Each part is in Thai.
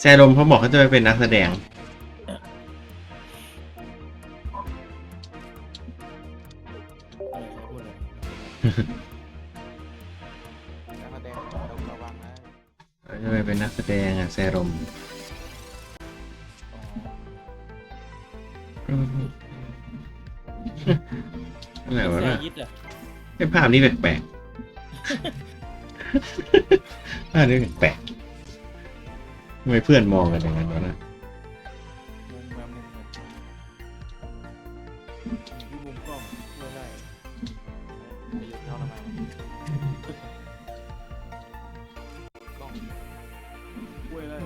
แซรมเขาบอกเขาจะไปเป็นนักแสดงอะไรเขาพูดเลยการแสดงเราระวังนะเขาจะไปเป็นนักแสดงอะแซรมอ๋ออะไรวะแซ่น่ะยิดอะไอ้ภาพนี้แปลกๆภาพนี้แปลกๆทำ ไมเพื่อนมองกันอย่างนั้นวะนะมุมมมมุมมมที่มุมกล้องเมื่อได้ไปยุดเขาทำไมกล้องกล้ยได้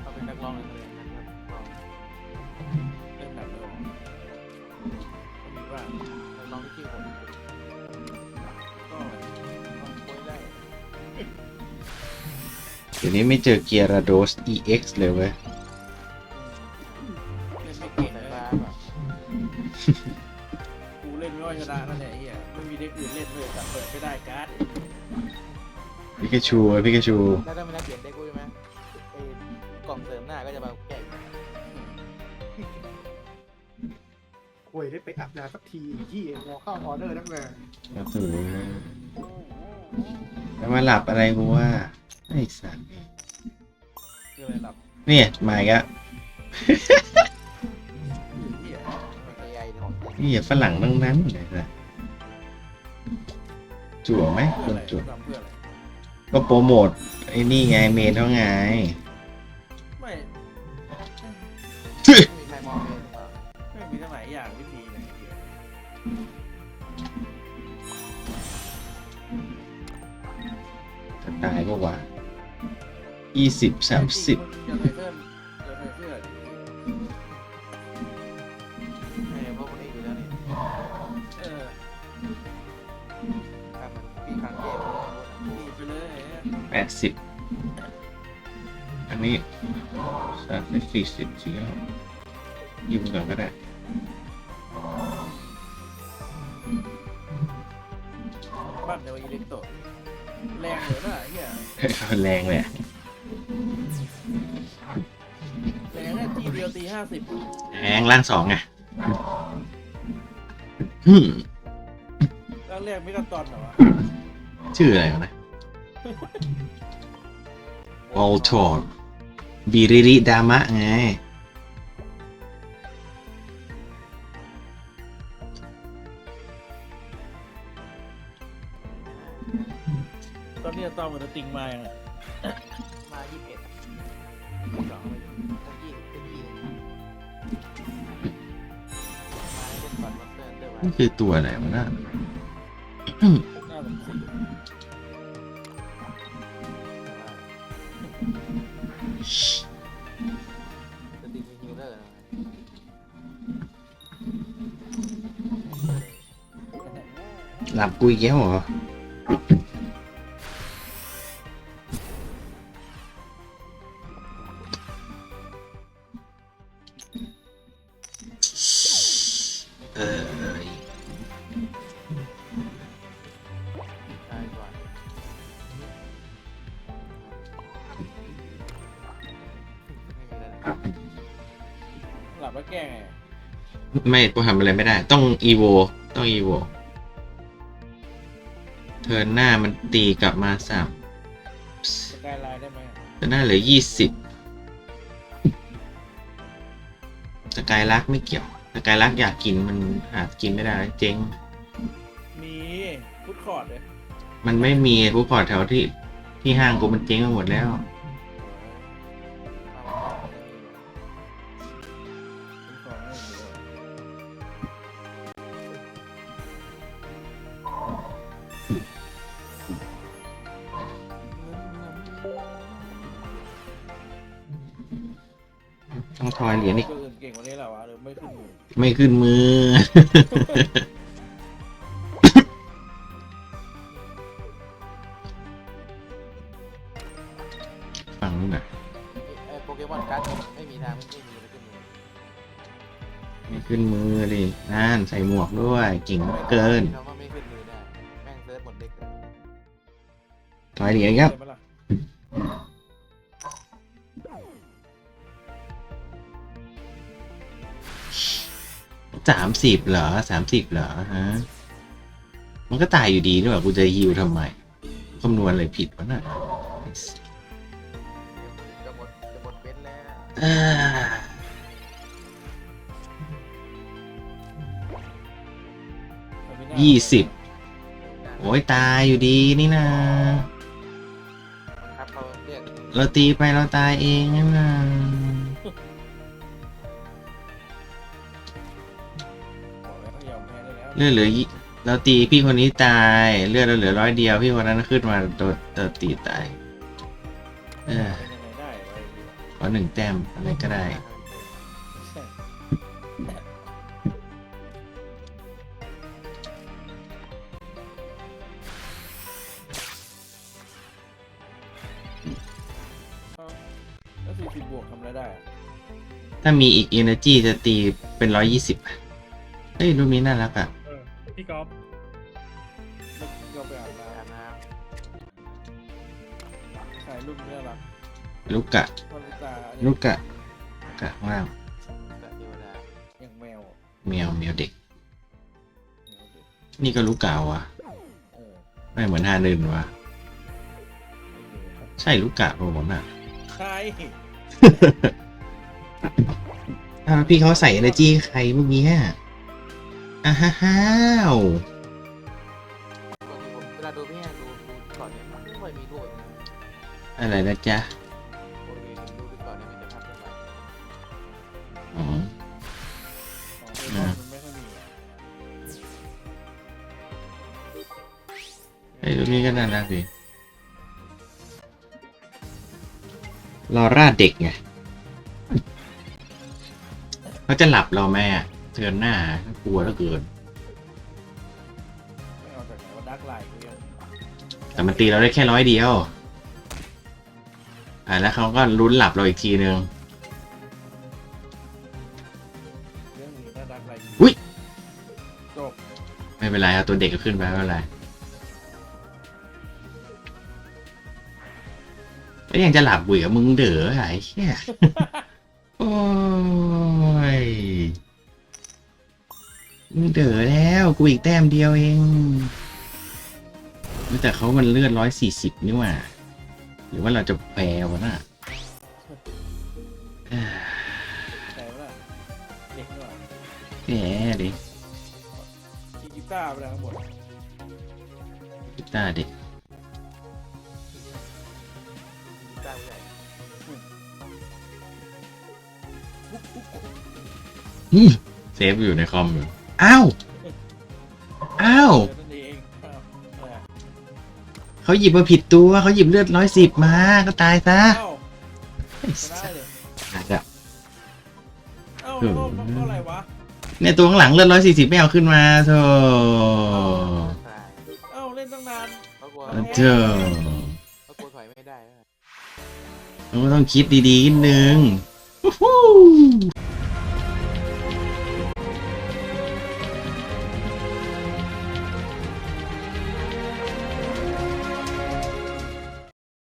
เขาเป็นนักร้องเลย ดี๋ยวนี้ไม่เจอเกียร์ราโดส EX เลยเว้ยเล่นไม่เก่เก่งงสายเลยฟ้าแบบกูเล่นไม่ว่าชนะนั่นแหละไอ้เหี้ยไม่มีเด็กอื่นเล่นเลยแต่เปิดไม่ได้การ์ดพิกาชูพิกาชูแล้วถ้าไม่ได้เปลี่ยนได้กูใช่ไหมไอ้กล่องเสริมหน้าก็จะมาแก้โอ้ยได้ไปอาบน้ำสักทีที่รอเข้าออเดอร์นักเลยครับถูแล้วมาหลับอะไรกูว่า ไอ้สัตว์คืออะไรหลับเนี่ยมาอีกแล้วเหี้ยไอ้ไอ้ของจริงนี่ฝรั่งทั้งนั้นเลยนะจั่วไหมเพื่คออะนไรจั่วทำเพื่ออะไรก็โปรโมทไอ้นี่ไงเมนเขาไง ไม่ไม่มีใครมองเลยหรือเปล่าไม่มีทั้งหลายอย่างวิธีไหนเหี้ย ยี่สิบสามสิบอย่าใส่เสื้ออย่าใส่เสื้อดิไอ้พวกนี้อยู่แล้วนี่เออครับมันปีครั้งเกมดีไปเลยไอ้เหี้ยแปดสิบอันนี้สามสิบสี่สิบสี่ยืมก่อนก็ได้บ้านเดียวอิเล็กโตแรงเลยนะไอ้เหี้ยแรงเลย ตีห้าสิบแรงล่างสองไงอืมแล้วแรกไม่กระตอนเหรอวะชื่ออะไรวะนะวอลทอร์บิริริดามะไง ตอนนี้ตอนเหมือนจะติงมาอย่างเงี้ยมายี่สิบเอ็ดสองเป็นยี่เป็ นี่คือตัวอะไรวะน่ะหน้าผมสีจะติมีฮิลเลอร์นะหลับกุยแก้วเหรอ หลับแล้วแก้ไงไม่กูทำอะไรไม่ได้ ต้องอีโวต้องอีโวเทิร์นหน้ามันตีกลับมาสามสกายไลน์ได้ไหมเทิร์นหน้าเหลือยี่สิบสกายลักไม่เกี่ยวสกายลักอยากกินมันหากินไม่ได้เจ๊ง มีฟุตคอร์ดเลย มันไม่มีผู้พอร์ตแถวที่ที่ห้างกูมันเจ๊งไปหมดแล้ว ทอยเหรียญอีกตัวอื่นเก่งกว่านี้แหละวะหรือไม่ขึ้นมือไม่ขึ้นมือฟังนู่นน่ะ ไอ้โปเกมอนการ์ดไม่มีทางไม่มีแล้วขึ้นมือไม่ขึ้นมือดินั่นใส่หมวกด้วยเก่งเกินเราว่าไม่ขึ้นมือได้แม่งเซิร์ชหมดเด็กเลยถอยเหรียญครับใช่ไหมล่ะ สามสิบเหรอสามสิบเหรอฮะมันก็ตายอยู่ดีนี่หว่ากูจะฮิวทำไมคำนวณอะไรผิดวะน่ะจะหมดจะหมดเบนแล้วอ่ามันไม่น่ายี่สิบโอ้ยตายอยู่ดีนี่นะครับเขาเรียกเราตีไปเราตายเองนั่นนะ เลือดเหลือยี่เราตีพี่คนนี้ตายเลือดเราเหลือร้อยเดียวพี่คนนั้นขึ้นมาโดนโดนตีตาย เออเป็นยังไงได้วะไอ้เหี้ยขอหนึ่งแต้มอะไรก็ได้ใช่เอาแล้วสี่สิบบวกทำอะไรได้อะถ้ามีอีก energy จะตีเป็นร้อยยี่สิบเฮ้ยรูปนี้น่ารักอะเออ พี่กอล์ฟแล้วก็ไปอาบน้อาบน้ำถ่ายรูปเนี่ยหรอลูกกะคนตาลูกกะกะข้างล่างำกับเทวดาอย่างแมวอะแมวแมวเด็ก แมวเด็กนี่ก็ลูกกะวะเออไม่เหมือนฮานึนวะไม่รู้ครับใช่ลูกกะปะผมอะใช่อ้าวพี่เขาใส่ energy ใครเมื่อกี้ฮะ อ้าวฮ้าวปกติผมเวลาดูพี่แอนดูดูก่อนเนี่ยไม่ค่อยมีรูปนะอะไรนะจ๊ะปกติผมดูดูก่อนเนี่ยมันจะภาพเป็นแบบอ๋อ ของเบคอนมันไม่ค่อยมีอะไอ้ยรูปนี้ก็น่ารักดีลอร่าเด็กไงเขาจะหลับเราไหมอะ เทือนหน้ากลัวเหลือเกิน ไม่เอาจากไหนว่าดักไลน์กูยังแต่มันตีเราได้แค่ร้อยเดียว อ่าแล้วเขาก็ลุ้นหลับเราอีกทีนึง เรื่องนี้น่าดักไลน์อุ๊ย จบไม่เป็นไรเอาตัวเด็กก็ขึ้นไปไม่เป็นไรก็ยังจะหลับบุ๋ยกับมึงเด๋อไอ้เหี้ย โอ้ย มึงเด๋อแล้วกูอีกแต้มเดียวเองแต่เขามันเลือดร้อยสี่สิบนี่หว่า หรือว่าเราจะแปลวะน่ะเอ้ยไหนวะน่ะเด็กหน่อยแหมดิกีกีตาร์ไปแล้วทั้งหมดกีตาร์เด็กกีตาร์ผู้ใหญ่เซฟอยู่ในคอมอยู่ อ้าว อ้าวเดี๋ยวนั่นเองอ้าวอะไรอะเขาหยิบมาผิดตัวเขาหยิบเลือดร้อยสิบมา ก็ตายซะเอ้าชนะเลยอาจจะเอ้าแล้วก็มันก็อะไรวะเนี่ยตัวข้างหลังเลือดร้อยสี่สิบไม่เอาขึ้นมาโธ่ตายเอ้าเล่นตั้งนานเขากลัวเจ้าเขากลัวถอยไม่ได้แล้วเราก็ต้องคิดดีๆนิดนึงวู้ฮู้